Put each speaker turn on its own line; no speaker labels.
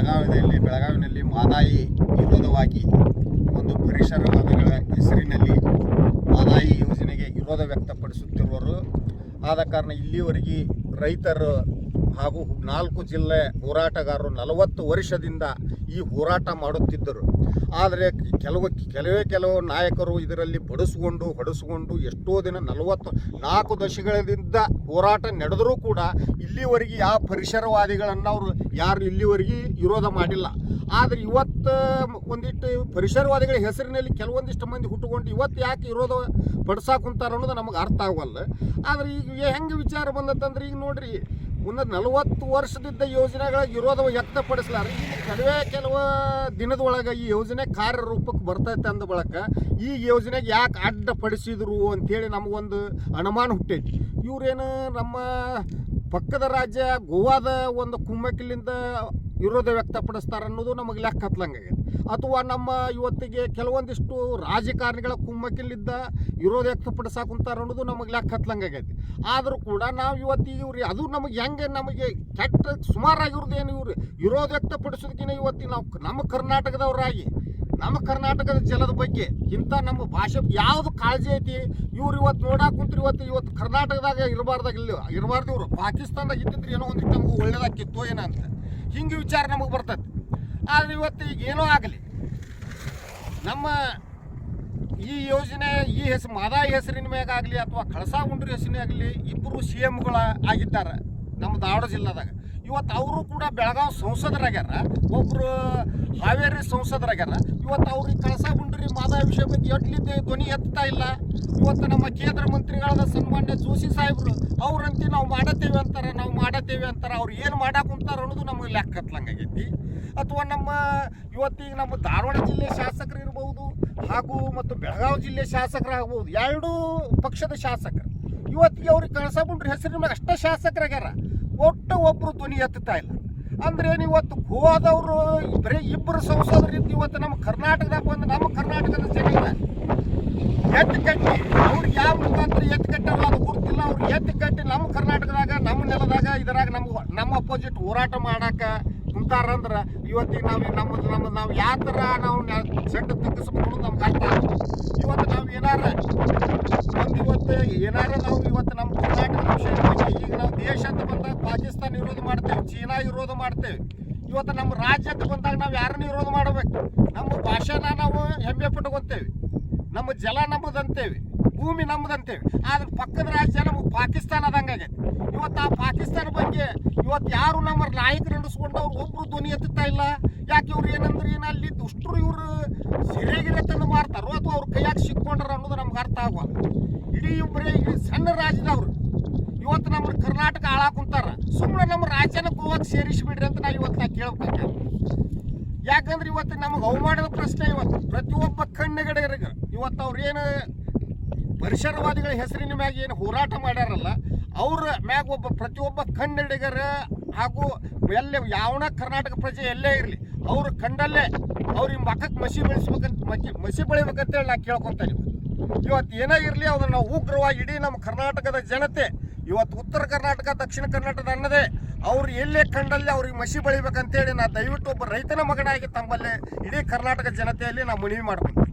ಬೆಳಗಾವಿಯಲ್ಲಿ ಬೆಳಗಾವಿನಲ್ಲಿ ಮಾದಾಯಿ ವಿರೋಧವಾಗಿ ಒಂದು ಪರಿಸರವಾದಗಳ ಹೆಸರಿನಲ್ಲಿ ಮಾದಾಯಿ ಯೋಜನೆಗೆ ವಿರೋಧ ವ್ಯಕ್ತಪಡಿಸುತ್ತಿರುವರು ಆದ ಕಾರಣ ಇಲ್ಲಿವರೆಗೆ ರೈತರು ಹಾಗೂ ನಾಲ್ಕು ಜಿಲ್ಲೆ ಹೋರಾಟಗಾರರು ನಲವತ್ತು ವರ್ಷದಿಂದ ಈ ಹೋರಾಟ ಮಾಡುತ್ತಿದ್ದರು. ಆದರೆ ಕೆಲವು, ಕೆಲವೇ ಕೆಲವು ನಾಯಕರು ಇದರಲ್ಲಿ ಬಡಿಸ್ಕೊಂಡು, ಹೊಡೆಸ್ಕೊಂಡು ಎಷ್ಟೋ ದಿನ ನಲವತ್ತು, ನಾಲ್ಕು ದಶಕಗಳಿಂದ ಹೋರಾಟ ನಡೆದರೂ ಕೂಡ ಇಲ್ಲಿವರೆಗೆ ಯಾವ ಪರಿಸರವಾದಿಗಳನ್ನು ಅವರು ಯಾರು ಇಲ್ಲಿವರೆಗೆ ವಿರೋಧ ಮಾಡಿಲ್ಲ. ಆದರೆ ಇವತ್ತು ಒಂದಿಷ್ಟು ಪರಿಸರವಾದಿಗಳ ಹೆಸರಿನಲ್ಲಿ ಕೆಲವೊಂದಿಷ್ಟು ಮಂದಿ ಹುಟ್ಟುಕೊಂಡು ಇವತ್ತು ಯಾಕೆ ವಿರೋಧ ಪಡಿಸಾಕುಂತಾರ ಅನ್ನೋದು ನಮಗೆ ಅರ್ಥ ಆಗವಲ್ಲ ಆದರೆ ಈಗ ಹೆಂಗೆ ವಿಚಾರ ಬಂದತ್ತಂದ್ರೆ ಈಗ ನೋಡ್ರಿ ಮುನ್ನ ನಲವತ್ತು ವರ್ಷದಿದ್ದ ಯೋಜನೆಗಳ ವಿರೋಧ ವ್ಯಕ್ತಪಡಿಸ್ಲಾರ. ಈಗ ಕಡಿಮೆ ಕೆಲವು ದಿನದೊಳಗೆ ಈ ಯೋಜನೆ ಕಾರ್ಯರೂಪಕ್ಕೆ ಬರ್ತೈತೆ ಅಂದ ಬಳಕ ಈ ಯೋಜನೆಗೆ ಯಾಕೆ ಅಡ್ಡಪಡಿಸಿದ್ರು ಅಂತೇಳಿ ನಮಗೊಂದು ಅನುಮಾನ ಹುಟ್ಟೈತಿ. ಇವರೇನು ನಮ್ಮ ಪಕ್ಕದ ರಾಜ್ಯ ಗೋವಾದ ಒಂದು ಕುಮ್ಮಕ್ಕಿಲಿಂದ ವಿರೋಧ ವ್ಯಕ್ತಪಡಿಸ್ತಾರೆ ಅನ್ನೋದು ನಮಗೆ ಲೆಕ್ಕ ಹತ್ತಲಂಗಾಗಿದೆ ಅಥವಾ ನಮ್ಮ ಇವತ್ತಿಗೆ ಕೆಲವೊಂದಿಷ್ಟು ರಾಜಕಾರಣಿಗಳ ಕುಮ್ಮಕ್ಕಿಲಿದ್ದ ವಿರೋಧ ವ್ಯಕ್ತಪಡಿಸಾಕ ಕುಂತಾರ ಅನ್ನೋದು ನಮಗೆ ಲೆಕ್ಕ ಹತ್ಲಂಗಾಗೈತಿ. ಆದರೂ ಕೂಡ ನಾವು ಇವತ್ತಿಗೆ ಇವ್ರಿ, ಅದು ನಮಗೆ ಹೆಂಗೆ ನಮಗೆ ಕೆಟ್ಟ ಸುಮಾರಾಗಿರೋದು ಏನು ಇವ್ರಿ? ವಿರೋಧ ವ್ಯಕ್ತಪಡಿಸೋದಕ್ಕಿಂತ ಇವತ್ತಿಗೆ ನಾವು ನಮ್ಮ ಕರ್ನಾಟಕದವರಾಗಿ, ನಮ್ಮ ಕರ್ನಾಟಕದ ಜಲದ ಬಗ್ಗೆ ಇಂಥ ನಮ್ಮ ಭಾಷೆ ಯಾವುದು ಕಾಳಜಿ ಐತಿ? ಇವ್ರು ಇವತ್ತು ನೋಡಾಕ ಕುಂತ್ರಿ ಇವತ್ತು ಇವತ್ತು ಕರ್ನಾಟಕದಾಗ ಇರಬಾರ್ದಾಗ ಇಲ್ಲ ಇರಬಾರ್ದು ಇವರು. ಪಾಕಿಸ್ತಾನದಾಗ ಇದ್ದಿದ್ರೆ ಏನೋ ಒಂದಿಟ್ಟು ನಮಗೂ ಒಳ್ಳೇದಾಗಿತ್ತು ಏನಂತ ಹಿಂಗೆ ವಿಚಾರ ನಮಗೆ ಬರ್ತದೆ ಆದರೆ ಇವತ್ತು ಈಗ ಏನೋ ಆಗಲಿ. ನಮ್ಮ ಈ ಯೋಜನೆ, ಈ ಹೆಸರು ಮಾದಾಯಿ ಹೆಸರಿನ ಮ್ಯಾಗ ಆಗಲಿ ಅಥವಾ ಕಳಸಾ ಉಂಡ್ರಿ ಹೆಸರಿನ ಆಗಲಿ ಇಬ್ಬರು ಸಿ ಎಮ್ಗಳ ಆಗಿದ್ದಾರೆ ನಮ್ಮ ಧಾರವಾಡ ಜಿಲ್ಲಾದಾಗ. ಇವತ್ತು ಅವರು ಕೂಡ ಬೆಳಗಾವಿ ಸಂಸದರಾಗ್ಯಾರ ಒಬ್ಬರು ಹಾವೇರಿ ಸಂಸದರಾಗ್ಯಾರ. ಇವತ್ತು ಅವ್ರಿಗೆ ಕಳಸಾ ಗುಂಡ್ರಿ ಮಾದಾಯಿ ವಿಷಯ ಬಗ್ಗೆ ಎಡ್ಲಿದ್ದೆ ಧ್ವನಿ ಎತ್ತಾ ಇಲ್ಲ. ಇವತ್ತು ನಮ್ಮ ಕೇಂದ್ರ ಮಂತ್ರಿಗಳಾದ ಸನ್ಮಾನ್ಯ ಜೋಶಿ ಸಾಹೇಬರು, ಅವ್ರಂತೆ ನಾವು ಮಾಡತ್ತೇವೆ ಅಂತಾರೆ, ನಾವು ಮಾಡತ್ತೇವೆ ಅಂತಾರೆ, ಅವ್ರು ಏನು ಮಾಡಾಕ ಕುಂತಾರ ಅನ್ನೋದು ನಮಗೆ ಲೆಕ್ಕ ಹತ್ಲಂಗಾಗೈತಿ. ಅಥವಾ ನಮ್ಮ ಇವತ್ತಿಗೆ ನಮ್ಮ ಧಾರವಾಡ ಜಿಲ್ಲೆ ಶಾಸಕರು ಇರ್ಬೋದು ಹಾಗೂ ಮತ್ತು ಬೆಳಗಾವಿ ಜಿಲ್ಲೆ ಶಾಸಕರಾಗ್ಬೋದು, ಎರಡೂ ಪಕ್ಷದ ಶಾಸಕರು. ಇವತ್ತಿಗೆ ಅವ್ರಿಗೆ ಕಳಸಗುಂಡ್ರಿ ಹೆಸರಿನ ಮೇಲೆ ಅಷ್ಟೇ ಶಾಸಕರಾಗ್ಯಾರ. ಒಟ್ಟು ಒಬ್ಬರು ಧ್ವನಿ ಎತ್ತುತ್ತಾ ಇಲ್ಲ. ಅಂದ್ರೆ ಏನು ಇವತ್ತು ಗೋವಾದವರು, ಬರೀ ಇಬ್ಬರು ಸಂಸದರಿದ್ದು ಇವತ್ತು ನಮ್ಮ ಕರ್ನಾಟಕದಾಗ ಬಂದು ನಮ್ಮ ಕರ್ನಾಟಕದ ಜನ ಎತ್ತು ಕಟ್ಟಿ ಅವ್ರಿಗೆ ಯಾವ ಮುಖಾಂತರ ಎತ್ತು ಕಟ್ಟಾರೋ ಅದು ಗೊತ್ತಿಲ್ಲ ಅವ್ರು ಎತ್ತು ಕಟ್ಟಿ ನಮ್ಮ ಕರ್ನಾಟಕದಾಗ ನಮ್ಗೆ ನಮ್ಮ ಅಪೋಸಿಟ್ ಹೋರಾಟ ಮಾಡಕ್ಕೆ ಕುಂತಾರಂದ್ರೆ ಇವತ್ತಿಗೆ ನಾವು ನಮ್ಮ ನಮ್ಮದು ನಾವು ಯಾವ ಥರ ನಾವು ಸೆಟ್ ತಗ್ಗಿಸ್ಬೇಕು ನಮ್ಗೆ ಅರ್ಥ ಇವತ್ತು ನಾವು ಏನಾರ ಒಂದು ಇವತ್ತು ಏನಾರ ನಾವು ಇವತ್ತು ನಮ್ಮ ಕರ್ನಾಟಕ ವಿಷಯ ಈಗ ನಾವು ದೇಶ ಅಂತ ಬಂದಾಗ ಪಾಕಿಸ್ತಾನ ವಿರೋಧ ಮಾಡ್ತೇವೆ, ಚೀನಾ ವಿರೋಧ ಮಾಡ್ತೇವೆ. ಇವತ್ತು ನಮ್ಮ ರಾಜ್ಯ ಅಂತ ಬಂದಾಗ ನಾವು ಯಾರನ್ನ ವಿರೋಧ ಮಾಡಬೇಕು? ನಮ್ಮ ಭಾಷೆನ ನಾವು ಹೆಮ್ಮೆ ಪಟ್ಕೊಂತೇವೆ. ನಮ್ಮ ಜಲ ನಮ್ಮದಂತೇವೆ. ಭೂಮಿ ನಮ್ಮದಂತೇವೆ ಆದ್ರೆ ಪಕ್ಕದ ರಾಜ್ಯ ನಮಗೆ ಪಾಕಿಸ್ತಾನ ಆದಂಗಾಗೈತೆ ಇವತ್ತು ಆ ಪಾಕಿಸ್ತಾನ ಬಗ್ಗೆ ಇವತ್ತು ಯಾರು ನಮ್ಮ ನಾಯಕರು ನಡೆಸ್ಕೊಂಡು ಅವ್ರು ಒಬ್ರು ಧ್ವನಿ ಎತ್ತುತ್ತಾ ಇಲ್ಲ? ಯಾಕೆ ಇವ್ರು ಏನಂದ್ರೆ? ಏನು ಅಲ್ಲಿ ದುಷ್ಟರು ಇವರು ಸಿರೆಗಿರೆ ತಂದು ಮಾಡ್ತಾರೋ ಅಥವಾ ಅವ್ರ ಕೈಯಾಗ ಸಿಕ್ಕೊಂಡ್ರ ಅನ್ನೋದು ನಮ್ಗೆ ಅರ್ಥ ಆಗುವ ಇಡೀ ಇಬ್ಬರೇ ಇಡೀ ಸಣ್ಣ ರಾಜ್ಯದವ್ರು. ಇವತ್ತು ನಮ್ಮ ಕರ್ನಾಟಕ ಹಾಳಾಕ್ ಕುಂತಾರ. ಸುಮ್ಮನೆ ನಮ್ಮ ರಾಜ್ಯನ ಗೋವಾಗೆ ಸೇರಿಸಿಬಿಡ್ರಿ ಅಂತ ನಾ ಇವತ್ತು ನಾ ಕೇಳ್ಬೇಕು ಯಾಕಂದ್ರೆ ಇವತ್ತು ನಮಗೆ ಅವಮಾನದ ಪ್ರಶ್ನೆ ಇವತ್ತು. ಪ್ರತಿಯೊಬ್ಬ ಕಣ್ಣುಗಡೆಯರಿಗೆ ಇವತ್ತು ಅವ್ರೇನು ಪರಿಸರವಾದಿಗಳ ಹೆಸರಿನ ಮ್ಯಾಗ ಏನು ಹೋರಾಟ ಮಾಡ್ಯಾರಲ್ಲ, ಅವ್ರ ಮ್ಯಾಗ ಒಬ್ಬ ಪ್ರತಿಯೊಬ್ಬ ಕನ್ನಡಿಗರ ಹಾಗೂ ಎಲ್ಲ ಯಾವನ ಕರ್ನಾಟಕ ಪ್ರಜೆ ಎಲ್ಲೇ ಇರಲಿ, ಅವ್ರ ಕಂಡಲ್ಲೇ ಅವ್ರಿಗೆ ಮಖಕ್ಕೆ ಮಸಿ ಬೆಳೆಸ್ಬೇಕಂತ ಮಕ್ಕಿ ಮಸಿ ಬೆಳಿಬೇಕಂತೇಳಿ ನಾ ಕೇಳ್ಕೊತೇನೆ ಇವತ್ತು ಏನೇ ಇರಲಿ ಅದನ್ನು ನಾವು ಉಗ್ರವಾಗಿ ಇಡೀ ನಮ್ಮ ಕರ್ನಾಟಕದ ಜನತೆ, ಇವತ್ತು ಉತ್ತರ ಕರ್ನಾಟಕ, ದಕ್ಷಿಣ ಕರ್ನಾಟಕ ಅನ್ನದೇ, ಅವ್ರು ಎಲ್ಲೇ ಕಂಡಲ್ಲಿ ಅವ್ರಿಗೆ ಮಸಿ ಬೆಳಿಬೇಕಂತೇಳಿ ನಾ ದಯವಿಟ್ಟು ಒಬ್ಬ ರೈತನ ಮಗನಾಗಿ ತಮ್ಮಲ್ಲೇ ಇಡೀ ಕರ್ನಾಟಕ ಜನತೆಯಲ್ಲಿ ನಾವು ಮನವಿ ಮಾಡ್ತೀನಿ